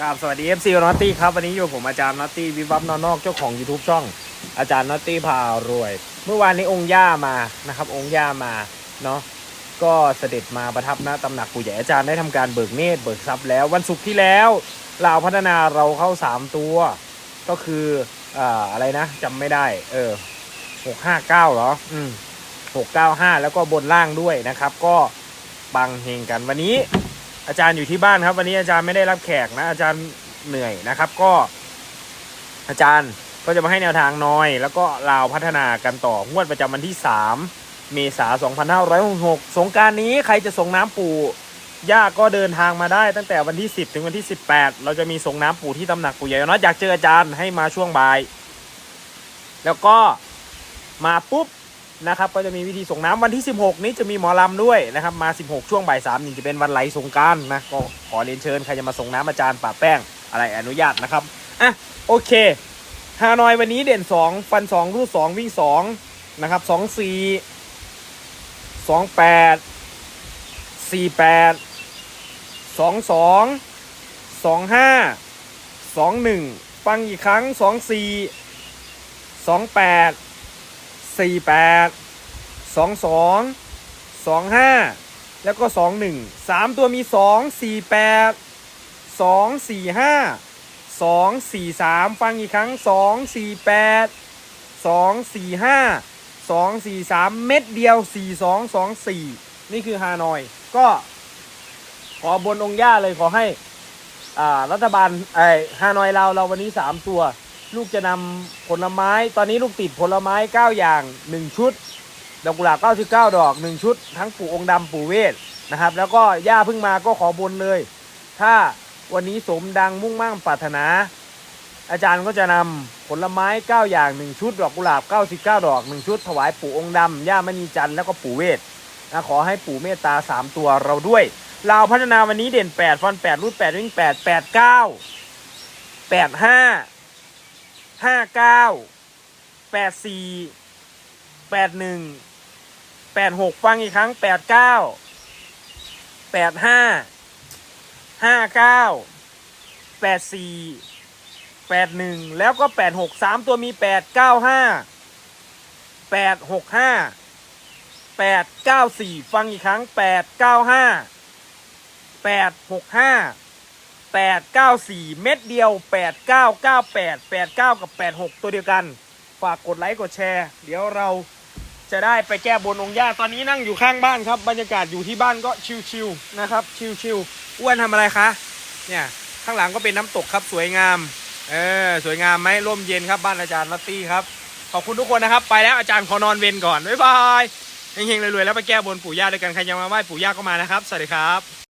ครับสวัสดี FC นอตตี้ครับ วันนี้อยู่ผมอาจารย์นอตตี้วิบวับนอนนอกเจ้าของ YouTube ช่องอาจารย์นอตตี้พารวย เมื่อวานนี้องค์ย่ามานะครับ องค์ย่ามาเนาะก็เสด็จมาประทับณตำหนักปู่ใหญ่อาจารย์ได้ทำการเบิกเนตรเบิกทรัพย์แล้ววันศุกร์ที่แล้วลาพัฒนาเราเข้า 3 ตัว ก็คืออ่าอะไรนะจำไม่ได้ เออหกห้าเก้าเหรอ อืมหกเก้าห้าแล้วก็บนล่างด้วยนะครับ ก็ปังเฮงกันวันนี้ อาจารย์อยู่ที่บ้านครับ วันนี้อาจารย์ไม่ได้รับแขกนะ อาจารย์เหนื่อยนะครับ ก็ อาจารย์ก็จะมาให้แนวทางน้อย แล้วก็ลาวพัฒนากันต่องวดประจำวันที่ 3 เมษายน2566 สงการนี้ใครจะส่งน้ำปู่ย่าก็เดินทางมาได้ตั้งแต่วันที่ 10 ถึงวันที่ 18 เราจะมีส่งน้ำปู่ที่ตำหนักปู่ใหญ่น้อยอยากเจออาจารย์ให้มาช่วงบ่าย แล้วก็มาปุ๊บ นะครับก็จะมีวิธีส่งน้ำวันที่ 16 นี้จะมีหมอลำด้วยนะครับมา 16 ช่วงบ่าย3นี่จะเป็นวันไหลสงการนะก็ขอเรียนเชิญใครจะมาส่งน้ำอาจารย์ป่าแป้งอะไรอนุญาตนะครับอะโอเคฮานอยวันนี้เด่น 2 ฟัน 2 รูด 2 วิ่ง 2 นะครับ 2 4 2 8 4 8 2 2 2 5 2 1 ฟังอีกครั้ง 2 4 2 8 สี่แปดสองสองสองห้าแล้วก็สองหนึ่งสามตัวมีสองสี่แปดสองสี่ห้าสองสี่สามฟังอีกครั้งสองสี่แปดสองสี่ห้าสองสี่สามเม็ดเดียวสี่สองสองสี่นี่คือฮานอย ก็ขอบนองค์ย่าเลยขอให้ อ่า รัฐบาลไอฮานอยเราเราวันนี้สามตัว ลูกจะนำผลไม้ ตอนนี้ลูกติดผลไม้ 9 อย่าง 1 ชุด ดอกกุหลาบ99 ดอก 1 ชุด ทั้งปู่องค์ดำปู่เวทนะครับ แล้วก็ย่าเพิ่งมาก็ขอบนเลย ถ้าวันนี้สมดังมุ่งมั่งปรารถนา อาจารย์ก็จะนำผลไม้ 9 อย่าง 1 ชุด ดอกกุหลาบ 99 ดอก 1 ชุด ถวายปู่องค์ดำย่ามณีจันทร์แล้วก็ปู่เวทนะขอให้ปู่เมตตา 3 ตัวเราด้วยลาวพัฒนาวันนี้เด่น 8 ฟัน 8 รูด8วิ่ง8 8 9 8 5 ห้าเก้าแปดสี่แปดหนึ่งแปดหกฟังอีกครั้งแปดเก้าแปดห้าห้าเก้าแปดสี่แปดหนึ่งแล้วก็แปดหกสามตัวมีแปดเก้าห้าแปดหกห้าแปดเก้าสี่ฟังอีกครั้งแปดเก้าห้าแปดหกห้า แปดเก้าสี่เม็ดเดียวแปดเก้าเก้าแปดแปดเก้ากับแปดหกตัวเดียวกัน ฝากกดไลค์กดแชร์ เดี๋ยวเราจะได้ไปแก้บนองค์ย่าตอนนี้นั่งอยู่ข้างบ้านครับ บรรยากาศอยู่ที่บ้านก็ชิวๆนะครับ ชิวๆอ้วนทำอะไรคะเนี่ยข้างหลังก็เป็นน้ำตกครับสวยงามเออสวยงามไหมร่มเย็นครับบ้านอาจารย์ลัตตี้ครับ ขอบคุณทุกคนนะครับ ไปแล้วอาจารย์ขอนอนเวรก่อนบ๊ายบายเฮงๆรวยๆแล้วไปแก้บนปู่ย่าด้วยกันใครยังมาไหว้ปู่ย่าก็มานะครับสวัสดีครับ